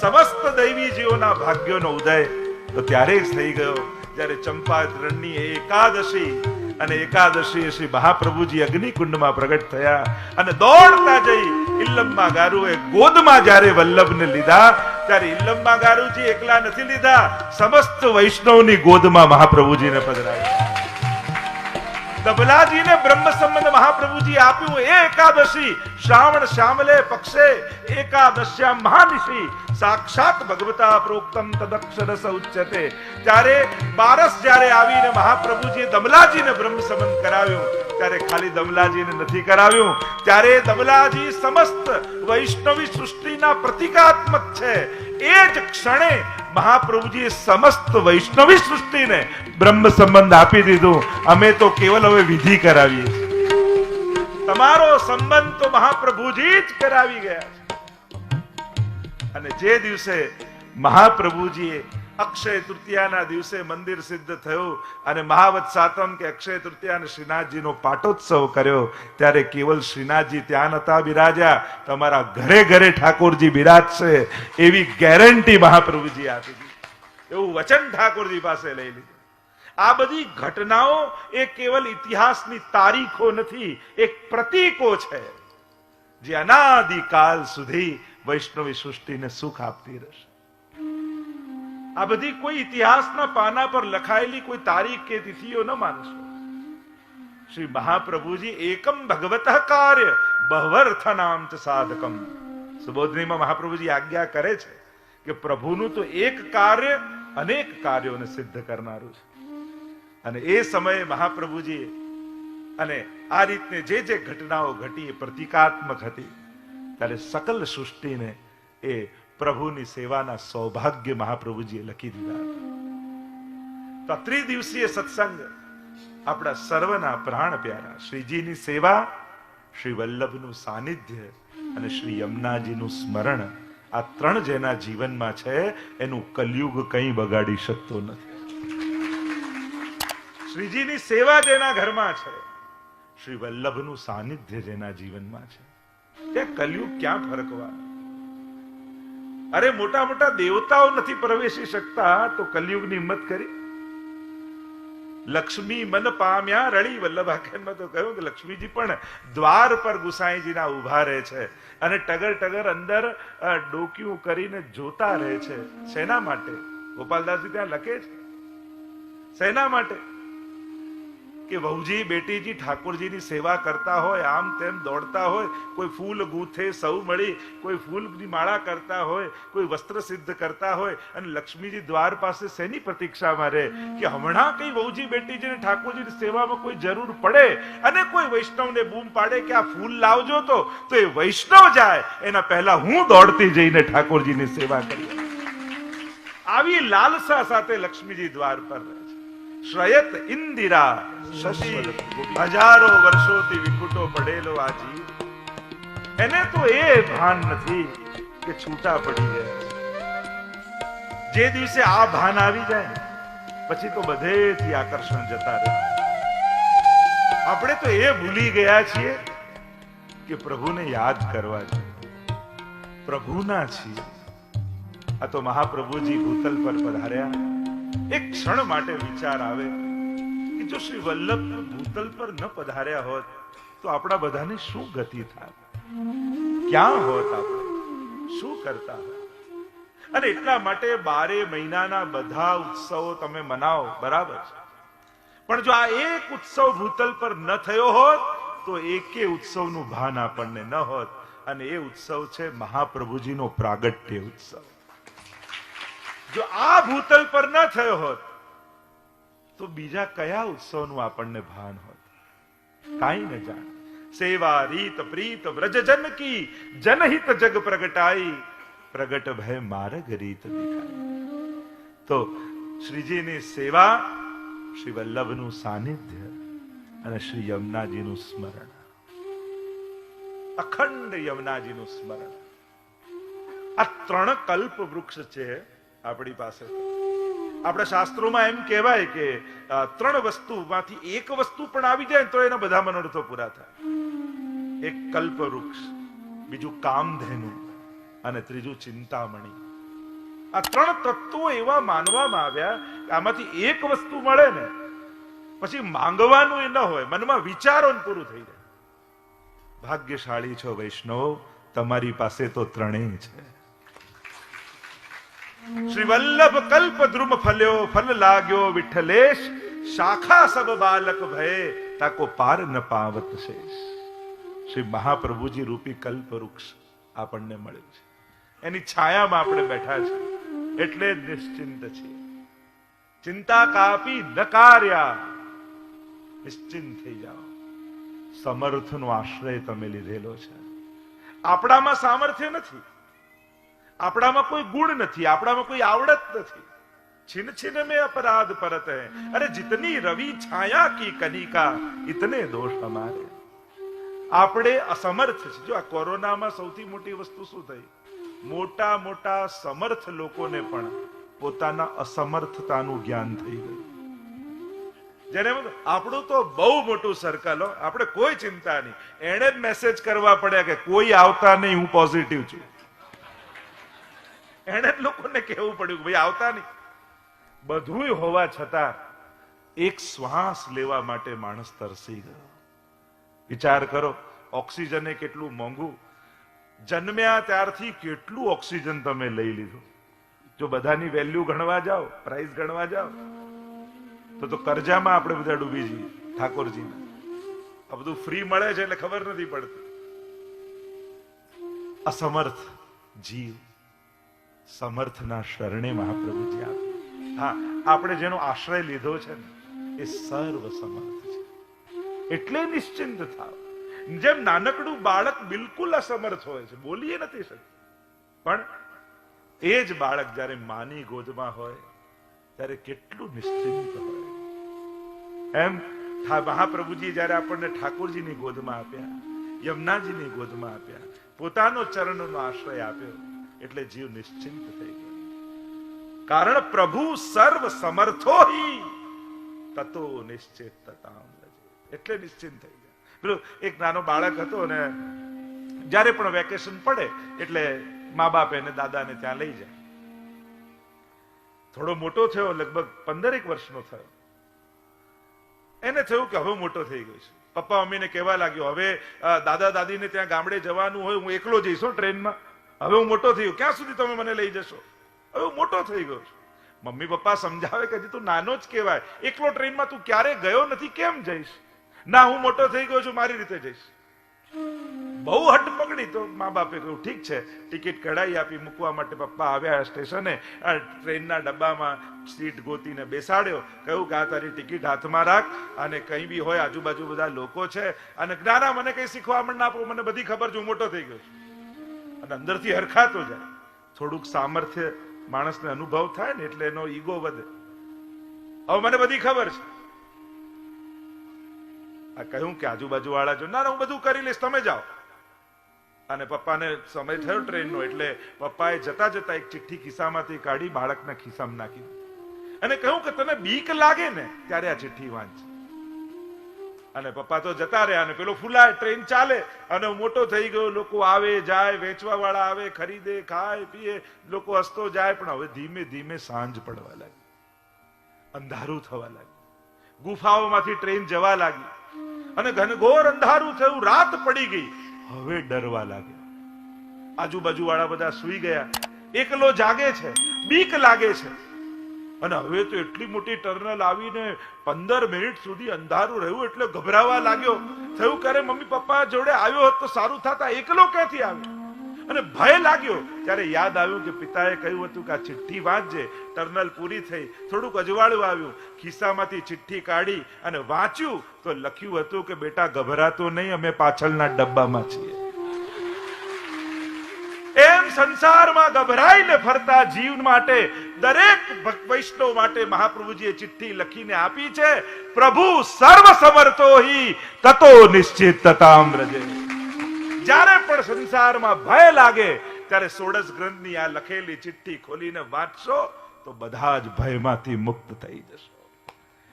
સમસ્ત દૈવી જીવોના ભાગ્યોનો ઉદય તો ત્યારે જ થઈ ગયો, જ્યારે ચંપારણની એકાદશી અને એકાદશી શ્રી મહાપ્રભુજી અગ્નિકુંડમાં પ્રગટ થયા અને દોડતા જઈ ઇલ્લમ્મા ગારુએ ગોદમાં જ્યારે વલ્લભને લીધા, ત્યારે ઇલ્લમ્મા ગારુજી એકલા નથી લીધા, સમસ્ત વૈષ્ણવની ગોદમાં મહાપ્રભુજીને પધરાવ્યા દબલાજીને બ્રહ્મ સંબંધ મહાપ્રભુજી આપ્યું. એકાદશી શ્રાવણ શ્યામલે પક્ષે એકાદશ્યા મહાનિશી. સાક્ષાત ભગવતા પ્રોક્તમ તદક્ષર ઉચ્યતે. ત્યારે બારસ જ્યારે આવીને મહાપ્રભુજીએ દમલાજીને બ્રહ્મ સંબંધ કરાવ્યું, ત્યારે ખાલી દમલાજીને નથી કરાવ્યું. ત્યારે દમલાજી સમસ્ત વૈષ્ણવી સૃષ્ટિના પ્રતિકાત્મક છે. એ જ ક્ષણે મહાપ્રભુજીએ સમસ્ત વૈષ્ણવી સૃષ્ટિને બ્રહ્મ સંબંધ આપી દીધું. અમે તો કેવલ હવે વિધિ કરાવીએ તમારો સંબંધ તો મહાપ્રભુજી જ કરાવી ગયા અને જે દિવસે મહાપ્રભુજીએ અક્ષય તૃતીયાના દિવસે મંદિર સિદ્ધ થયું અને મહાવત સાતમ કે અક્ષય તૃતીયા અને શ્રીનાથજીનો પાટોત્સવ કર્યો. ત્યારે કેવલ શ્રીનાથજી ત્યાં નતા બિરાજ્યા, તમારા ઘરે ઘરે ઠાકોરજી બિરાજશે એવી ગેરંટી મહાપ્રભુજી આપી દીધી. એવું વચન ઠાકોરજી પાસે લઈ લીધું. આ બધી ઘટનાઓ એ કેવલ ઇતિહાસની તારીખો નથી, એક પ્રતીકો છે. જે અનાદિકાલ સુધી વૈષ્ણવી સૃષ્ટિને સુખ આપતી રહેશે. આ બધી કોઈ ઇતિહાસના પાના પર લખાયેલી કોઈ તારીખ કે તિથિઓ ન માનશો. શ્રી મહાપ્રભુજી એકમ ભગવત કાર્ય બહવર્થ નામ સાધકમ. સુબોધનીમાં મહાપ્રભુજી આજ્ઞા કરે છે કે પ્રભુનું તો એક કાર્ય અનેક કાર્યોને સિદ્ધ કરનારું છે. અને એ સમયે મહાપ્રભુજી અને આ રીતને જે જે ઘટનાઓ ઘટી, એ પ્રતિકાત્મક હતી. ત્યારે સકલ સૃષ્ટિને એ પ્રભુની સેવાના સૌભાગ્ય મહાપ્રભુજીએ લખી દીધા. તો આ ત્રિદિવસીય સત્સંગ આપણા સર્વના પ્રાણ પ્યારા. શ્રીજીની સેવા, શ્રી વલ્લભનું સાનિધ્ય અને શ્રી યમુનાજીનું સ્મરણ આ ત્રણ જેના જીવનમાં છે, એનું કલયુગ કંઈ બગાડી શકતો નથી. શ્રીજીની સેવા જેના ઘરમાં છે, શ્રી વલ્લભનું સાનિધ્ય જેના જીવનમાં છે. ત્યાં કલયુગ ક્યાં ફરકવા અરે મોટા મોટા દેવતાઓ નથી પ્રવેશી શકતા, તો કલયુગની હિંમત કરી. લક્ષ્મી મન પામ્યા રળી વલ્લભાખ્યાનમાં તો કહ્યું કે લક્ષ્મીજી પણ દ્વાર પર ગુસાઈજીના ઊભા રહે છે અને ટગર ટગર અંદર ડોક્યું કરીને જોતા રહે છે. શેના માટે? ગોપાલદાસજી ત્યાં લખે છે. શેના માટે? કે વહુજી, બેટીજી, ઠાકોરજીની સેવા કરતા હોય, આમ તેમ દોડતા હોય, કોઈ ફૂલ ગૂંથે સૌ મળી, કોઈ ફૂલની માળા કરતા હોય, કોઈ વસ્ત્ર સિદ્ધ કરતા હોય, અને લક્ષ્મીજી દ્વાર પાસે શેની પ્રતીક્ષામાં રહે કે હમણાં કઈ વહુજી, બેટીજીને ઠાકોરજીની સેવામાં કોઈ જરૂર પડે? અને કોઈ વૈષ્ણવને બૂમ પાડે કે આ ફૂલ લાવજો તો? તો એ વૈષ્ણવ જાય. એના પહેલા હું દોડતી જઈને ઠાકોરજીની સેવા કરી આવી લાલસા સાથે લક્ષ્મીજી દ્વાર પર રહે. શ્રયત ઇન્દિરા શશી હજારો વર્ષોથી વિકુટો પડેલો આ જીવ એને તો એ ભાન નથી કે છૂટા પડી ગયા જે દિવસે આ ભાન આવી જાય પછી તો બધેથી આકર્ષણ જતા રહે આપણે તો એ ભૂલી ગયા છીએ કે પ્રભુને યાદ કરવા છે પ્રભુના છીએ આ તો મહાપ્રભુજી ભૂતલ પર પધાર્યા એક ક્ષણ માટે વિચાર આવે કે જો શ્રી વલ્લભ ભૂતલ પર ન પધાર્યા હોત, તો આપણા બધાને શું ગતિ થાત? ક્યાં હોત આપણે? શું કરતા હોત? અને એટલા માટે બારે મહિનાના બધા ઉત્સવો તમે મનાવો, બરાબર છે? પણ જો આ એક ઉત્સવ ભૂતલ પર ન થયો હોત, તો એકે ઉત્સવનું ભાન આપણને ન હોત, અને એ ઉત્સવ છે મહાપ્રભુજીનો પ્રાગટ્ય ઉત્સવ. જો આ ભૂતલ પર ન થયો હોત, તો બીજા કયા ઉત્સવનું આપણને ભાન હોત? કાંઈ ન જાણ. સેવા, રીત, પ્રીત, વ્રજજન કી, જનહિત જગ પ્રગટાઈ, પ્રગટ ભય માર્ગ રીત તો શ્રીજીની સેવા, શ્રી વલ્લભનું સાનિધ્ય અને શ્રી યમુનાજીનું સ્મરણ. અખંડ યમુનાજીનું સ્મરણ. આ ત્રણ કલ્પ વૃક્ષ છે આપણી પાસે. આપણા શાસ્ત્રોમાં એમ કહેવાય કે ત્રણ વસ્તુમાંથી એક વસ્તુ પણ આવી જાય તો એના બધા મનોરથો પૂરા થાય. એક કલ્પ વૃક્ષ બીજું કામધેનુ અને ત્રીજું ચિંતામણી. આ ત્રણ તત્વો એવા માનવામાં આવ્યા કે આમાંથી એક વસ્તુ મળે ને, પછી માંગવાનું એ ન હોય, મનમાં વિચારો પૂરું થઈ જાય. ભાગ્યશાળી છો વૈષ્ણવ, તમારી પાસે તો ત્રણેય છે. શ્રી વલ્લભ કલ્પ દ્રુમ ફલ્યો, ફલ લાગ્યો વિઠ્ઠલેશ. શાખા સબ બાલક ભય, તાકો પાર ન પાવત શેષ. શ્રી મહાપ્રભુજી રૂપી કલ્પ વૃક્ષ આપણને મળે છે. એની છાયામાં આપણે બેઠા છે. એટલે નિશ્ચિંત છીએ. ચિંતા કાપી નકાર્યા નિશ્ચિંત થઈ જાઓ. સમર્થનો આશ્રય તમે લીધેલો છે. આપણામાં સામર્થ્ય નથી. આપણામાં કોઈ ગુણ નથી, આપણામાં કોઈ આવડત નથી. છિન છિન મે અપરાધ પરત. હે અરે જીતની રવિ છાયા કી કનિકા, ઇતને દોષ હમારે આપણે અસમર્થ છે જો આ કોરોનામાં સૌથી મોટી વસ્તુ શું થઈ? મોટા મોટા સમર્થ લોકોને પણ પોતાના અસમર્થતાનું જ્ઞાન થઈ ગયું. જેને આપણું તો બહુ મોટું સર્કલ આપણે કોઈ ચિંતા નહીં. એને જ મેસેજ કરવા પડ્યા કે કોઈ આવતા નહીં, હું પોઝિટિવ છું. જ લોકોને કહેવું પડ્યું ભાઈ આવતા નહીં. બધું હોવા છતાં એક શ્વાસ લેવા માટે માણસ તરસી ગયો. વિચાર કરો, ઓક્સિજન એ કેટલું મોંઘું. જન્મ્યા ત્યારથી કેટલું ઓક્સિજન તમે લઈ લીધું? જો બધાની વેલ્યુ ગણવા જાઓ, પ્રાઇસ ગણવા જાઓ, તો તો કરજામાં આપણે બધા ડૂબી જઈએ, ઠાકોરજીના. આ બધું ફ્રી મળે છે એટલે ખબર નથી પડતી. અસમર્થ જીવ. સમર્થના શરણે મહાપ્રભુજી આપ્યું હા, આપણે જેનો આશ્રય લીધો છે ને, એ સર્વ સમર્થ છે. એટલે નિશ્ચિંત થાવ. જેમ નાનકડું બાળક બિલકુલ અસમર્થ હોય છે, બોલીએ નથી શકતું. પણ એ જ બાળક જ્યારે માની ગોદમાં હોય, ત્યારે કેટલું નિશ્ચિંત હોય. એમ મહાપ્રભુજી જ્યારે આપણને ઠાકોરજીની ગોદમાં આપ્યા, યમુનાજીની ગોદમાં આપ્યા, પોતાનો ચરણનો આશ્રય આપ્યો એટલે જીવ નિશ્ચિંત થઈ ગયો. કારણ પ્રભુ સર્વ સમર્થો તતો નિશ્ચિત એટલે નિશ્ચિંત થઈ ગયા. એક નાનો બાળક હતો અને જ્યારે પણ વેકેશન પડે, એટલે મા બાપ એને દાદાને ત્યાં લઈ જાય. થોડો મોટો થયો, લગભગ પંદરેક વર્ષનો થયો. એને થયું કે હવે મોટો થઈ ગયો છે. પપ્પા મમ્મીને કહેવા લાગ્યો, હવે દાદા દાદીને ત્યાં ગામડે જવાનું હોય, હું એકલો જઈશ ટ્રેનમાં. હવે હું મોટો થયો ક્યાં સુધી તમે મને લઈ જશો? હવે હું મોટો થઈ ગયો છું. મમ્મી પપ્પા સમજાવે કે હજી તું નાનો જ કહેવાય. એકલો ટ્રેનમાં તું ક્યારે ગયો નથી, કેમ જઈશ? ના, હું મોટો થઈ ગયો છું, મારી રીતે જઈશ. બહુ હટ તો મા બાપે કહ્યું, ઠીક છે, ટિકિટ કઢાઈ આપી, મૂકવા માટે પપ્પા આવ્યા સ્ટેશને, આ ટ્રેનના ડબ્બામાં સીટ ગોતીને બેસાડ્યો. કહ્યું કે આ તારી ટિકિટ હાથમાં રાખ અને કંઈ બી હોય, આજુબાજુ બધા લોકો છે. અને ના ના, મને કંઈ શીખવા પણ ના આપો, મને બધી ખબર છે મોટો થઈ ગયો છું. અને અંદરથી હરખાતો જાય. થોડુંક સામર્થ્ય માણસને અનુભવ થાય ને એટલે એનો ઈગો વધે. હવે મને બધી ખબર છે. આ કહ્યું કે આજુબાજુ વાળા જો, ના હું બધું કરી લઈશ, તમે જાઓ. અને પપ્પાને સમય થયો ટ્રેનનો એટલે પપ્પાએ જતા જતા એક ચિઠ્ઠી ખિસ્સામાંથી કાઢી બાળકના ખિસ્સામાં નાખી અને કહ્યું કે, તને બીક લાગે ને? ત્યારે આ ચિઠ્ઠી વાંચ. અને પપ્પા તો જતા રહ્યા અને પેલો ફૂલાય, ટ્રેન ચાલે અને મોટો થઈ ગયો. લોકો આવે, જાય વેચવા વાળા આવે, ખરીદે, ખાય, પીએ, લોકો હસતો જાય, પણ હવે ધીમે ધીમે સાંજ પડવા લાગી. અંધારું થવા લાગ્યું. ગુફાઓમાંથી ટ્રેન જવા લાગી. અને ઘનઘોર અંધારું થયું, રાત પડી ગઈ. હવે ડરવા લાગ્યો. આજુબાજુ વાળા બધા સુઈ ગયા. એકલો જાગે છે, બીક લાગે છે. અને હવે તો એટલી મોટી ટર્નલ આવીને પંદર મિનિટ સુધી અંધારું રહ્યું એટલે ગભરાવા લાગ્યો. થયું કરે મમ્મી પપ્પા જોડે આવ્યો હોત તો સારું થતા. એકલો ક્યાંથી આવ્યો અને ભય લાગ્યો ત્યારે યાદ આવ્યું કે પિતાએ કહ્યું હતું કે આ ચિઠ્ઠી વાંચજે. ટર્નલ પૂરી થઈ. થોડુંક અજવાળું આવ્યું. ખિસ્સામાંથી ચિઠ્ઠી કાઢી અને વાંચ્યું તો લખ્યું હતું કે, બેટા, ગભરાતો નહીં. અમે પાછળના ડબ્બામાં છીએ. સંસારમાં ગભરાઈને ફરતા જીવ માટે દરેક વૈષ્ણવ માટે મહાપ્રભુજીએ ચિઠ્ઠી લખીને આપી છે, પ્રભુ સર્વ સમર્થો તતો નિશ્ચિત તતામ રજે. જ્યારે પણ સંસારમાં ભય લાગે, ત્યારે સોળસ ગ્રંથની આ લખેલી ચિઠ્ઠી ખોલીને વાંચશો, તો બધા જ ભયમાંથી મુક્ત થઈ જશો.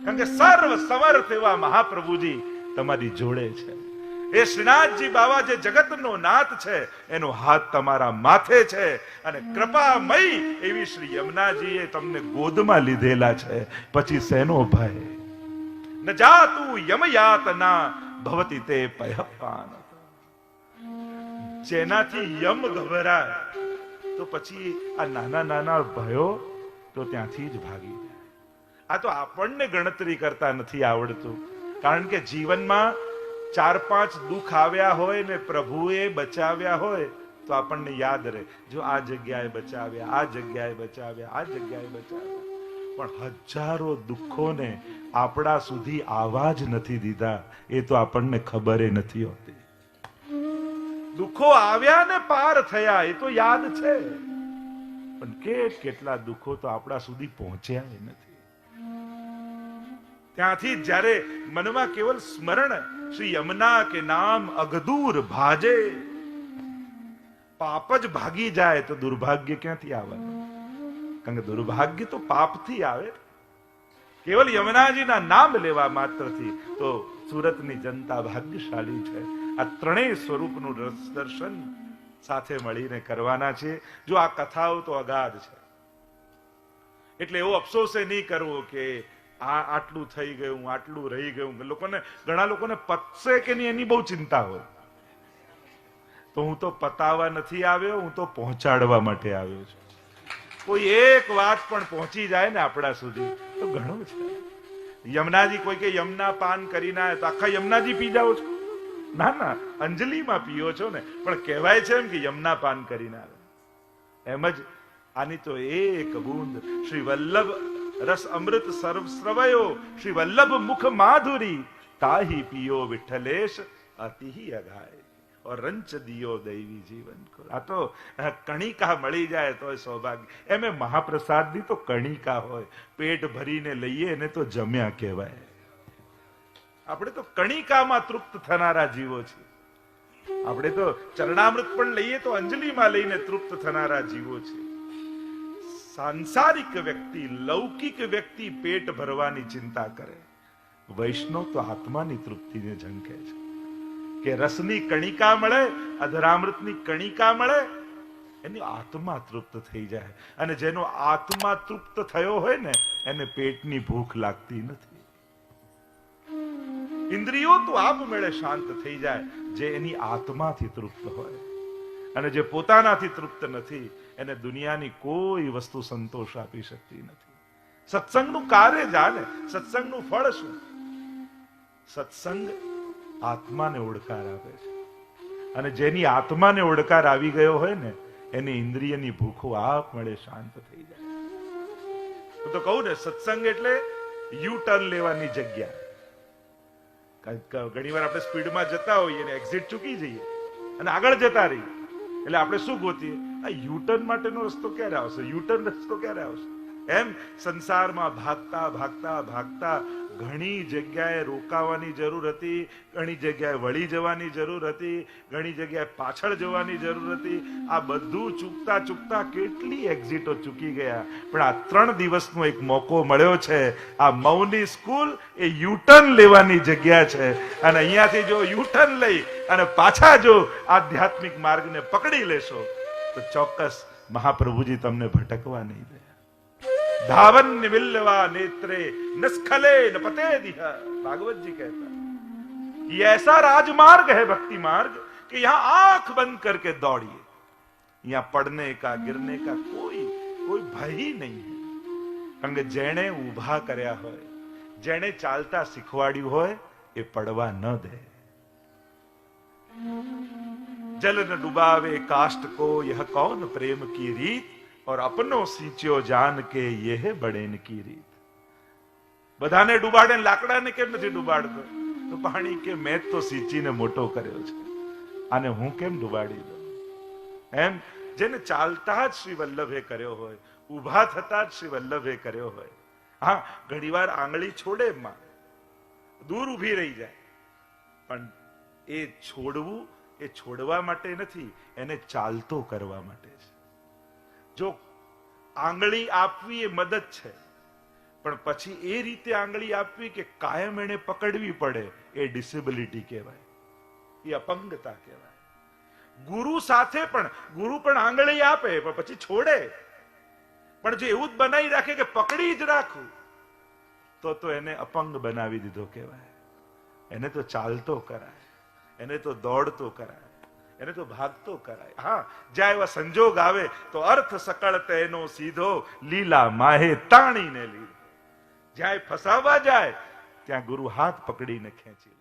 કારણ કે સર્વ સમર્થ એવા મહાપ્રભુજી તમારી જોડે છે. એ શ્રીનાથજી બાવા જે જગતનો નાથ છે, એનો હાથ તમારા માથે છે. અને કૃપામય એવી શ્રી યમુનાજીએ તમને ગોદમાં લીધેલા છે. પછી શેનો ભય? ન જાતું યમયાતના ભવતી તે પયપાન જેનાથી યમ ગભરાય, તો પછી આ નાના નાના ભયો તો ત્યાંથી જ ભાગી જાય. આ તો આપણને ગણતરી કરતા નથી આવડતું. કારણ કે જીવનમાં ચાર પાંચ દુઃખ આવ્યા હોય ને પ્રભુએ બચાવ્યા હોય, તો આપણને યાદ રહે. જો આ જગ્યાએ બચાવ્યા, આ જગ્યાએ બચાવ્યા, આ જગ્યાએ બચાવ્યા. પણ હજારો દુઃખોને આપણા સુધી આવા જ નથી દીધા. એ તો આપણને ખબર નથી હોતી. દુઃખો આવ્યા ને પાર થયા, એ તો યાદ છે. પણ કેટ કેટલા દુઃખો તો આપણા સુધી પહોંચ્યા એ નથી. ત્યાંથી જ્યારે મનમાં કેવલ સ્મરણ શ્રી યમુના કે નામ અગદૂર ભાજે, પાપ જ ભાગી જાય તો દુર્ભાગ્ય ક્યાંથી આવવાનું કારણ કે દુર્ભાગ્ય તો પાપથી આવે. કેવલ યમુનાજીના નામ લેવા માત્રથી તો સુરતની જનતા ભાગ્યશાળી છે. આ ત્રણેય સ્વરૂપનું રસ દર્શન સાથે મળીને કરવાના છે. જો આ કથાઓ તો અગાધ છે. એટલે એવો અફસોસ નહીં કરવો કે આ આટલું થઈ ગયું, આટલું રહી ગયું. લોકોને, ઘણા લોકોને પતશે કે નહીં એની બહુ ચિંતા હોય. તો હું તો પતાવવા નથી આવ્યો, હું તો પહોંચાડવા માટે આવ્યો છું. કોઈ એક વાત પણ પહોંચી જાય ને આપણા સુધી, તો ઘણું છે. યમુનાજી કોઈ કે, યમના પાન કરી ના, તો આખા યમુનાજી પી જાઓ છો? ના ના, અંજલિમાં પીઓ છો ને. પણ કહેવાય છે એમ કે, યમના પાન કરી ના. એમ જ, આની તો એક બૂંદ શ્રી વલ્લભ રસ અમૃત સર્વ શ્રવયો શ્રી વલ્લભ મુખ માધુરી. તાહી પિયો વિઠ્ઠલેશ, અતિ અઘાય ઓર રંચ દિયો દૈવી જીવન કો આ તો કણિકા મળી જાય તો સૌભાગ્ય. એમે મહાપ્રસાદની તો કણિકા હોય. પેટ ભરીને લઈએ એને તો જમ્યા કહેવાય. આપણે તો કણિકામાં તૃપ્ત થનારા જીવો છીએ. આપણે તો ચરણામૃત પણ લઈએ તો અંજલિમાં લઈને તૃપ્ત થનારા જીવો છે સાંસારિક વ્યક્તિ, લૌકિક વ્યક્તિ પેટ ભરવાની ચિંતા કરે. વૈષ્ણવ તો આત્માની તૃપ્તિને ઝંકે છે. કે રસની કણિકા મળે, અધરામૃતની કણિકા મળે, એની આત્મા તૃપ્ત થઈ જાય. અને જેનો આત્મા તૃપ્ત થયો હોય ને, એને પેટની ભૂખ લાગતી નથી. ઇન્દ્રિયો તો આપમેળે શાંત થઈ જાય, જે એની આત્માથી તૃપ્ત હોય. અને જે પોતાનાથી તૃપ્ત નથી એને દુનિયાની કોઈ વસ્તુ સંતોષ આપી શકતી નથી. સત્સંગનું કાર્ય જાણે, સત્સંગનું ફળ શું? સત્સંગ આત્માને ઓળકાર આપે છે. અને જેની આત્માને ઓળખાર આવી ગયો હોય ને, એની ઇન્દ્રિયની ભૂખો આપ મળે શાંત થઈ જાય. હું તો કહું ને, સત્સંગ એટલે યુ ટર્ન લેવાની જગ્યા. ઘણી વાર આપણે સ્પીડમાં જતા હોઈએ ને, એક્ઝિટ ચૂકી જઈએ. અને આગળ જતા રહીએ. એટલે આપણે શું ગોતીએ? આ યુટર્ન માટેનો રસ્તો ક્યારે આવશે? યુટર્ન રસ્તો ક્યારે આવશે? એમ સંસારમાં ભાગતા ભાગતા ભાગતા ઘણી જગ્યાએ રોકાવાની જરૂર હતી, ઘણી જગ્યાએ વળી જવાની જરૂર હતી, ઘણી જગ્યાએ પાછળ જવાની જરૂર હતી. આ બધું ચૂકતા ચૂકતા કેટલી એક્ઝિટો ચૂકી ગયા. પણ આ ત્રણ દિવસનો એક મોકો મળ્યો છે. આ મૌની સ્કૂલ એ યુટર્ન લેવાની જગ્યા છે. અને અહીંયાથી જો યુટર્ન લઈ અને પાછા જો આધ્યાત્મિક માર્ગને પકડી લેશો તો ચોક્કસ મહાપ્રભુજી તમને ભટકવા નહીં દે धावन मिलवा नेत्रे नस्खले न पते दिह भागवत जी कहता है ये ऐसा राजमार्ग है भक्ति मार्ग कि यहाँ आंख बंद करके दौड़िए यहाँ पड़ने का गिरने का कोई कोई भय ही नहीं है કારણ કે જેણે ઊભા કર્યા હોય જેણે ચાલતા શીખવાડ્યું હોય એ પડવા ન દે जल न डुबावे काष्ट को यह कौन प्रेम की रीत और अपनो सींच्यो जान के यह बड़ेन की રીત બધાને ડુબાડે ને લાકડાને કેમ નથી ડુબાડતો તો પાણી કે મેં જ તો સિંચીને મોટો કર્યો છે આને હું કેમ ડુબાડી દઉં એમ જેને ચાલતા જ શ્રી વલ્લભે કર્યો હોય ઊભા થતા જ શ્રી વલ્લભે કર્યો હોય હા ઘણીવાર આંગળી છોડે માં દૂર ઊભી રહી જાય પણ એ છોડવું એ છોડવા માટે નથી, એને ચાલતો કરવા માટે છે. જો આંગળી આપવી એ મદદ છે, પણ પછી એ રીતે આંગળી આપવી કે કાયમ એને પકડવી પડે, એ ડિસેબિલિટી કહેવાય. એ અપંગતા કહેવાય. ગુરુ સાથે પણ, ગુરુ પણ આંગળી આપે, પણ પછી છોડે. પણ જો એવું જ બનાવી રાખે કે પકડી જ રાખું, તો તો એને અપંગ બનાવી દીધો કહેવાય. એને તો ચાલતો કરાય. એને તો દોડતો કરાય, એને તો ભાગતો કરાય. હા, જ્યાં એવા સંજોગ આવે તો અર્થ સકળ એનો સીધો લીલા માહે તાણીને લીધો. જ્યાં ફસાવા જાય, ત્યાં ગુરુ હાથ પકડીને ખેંચી.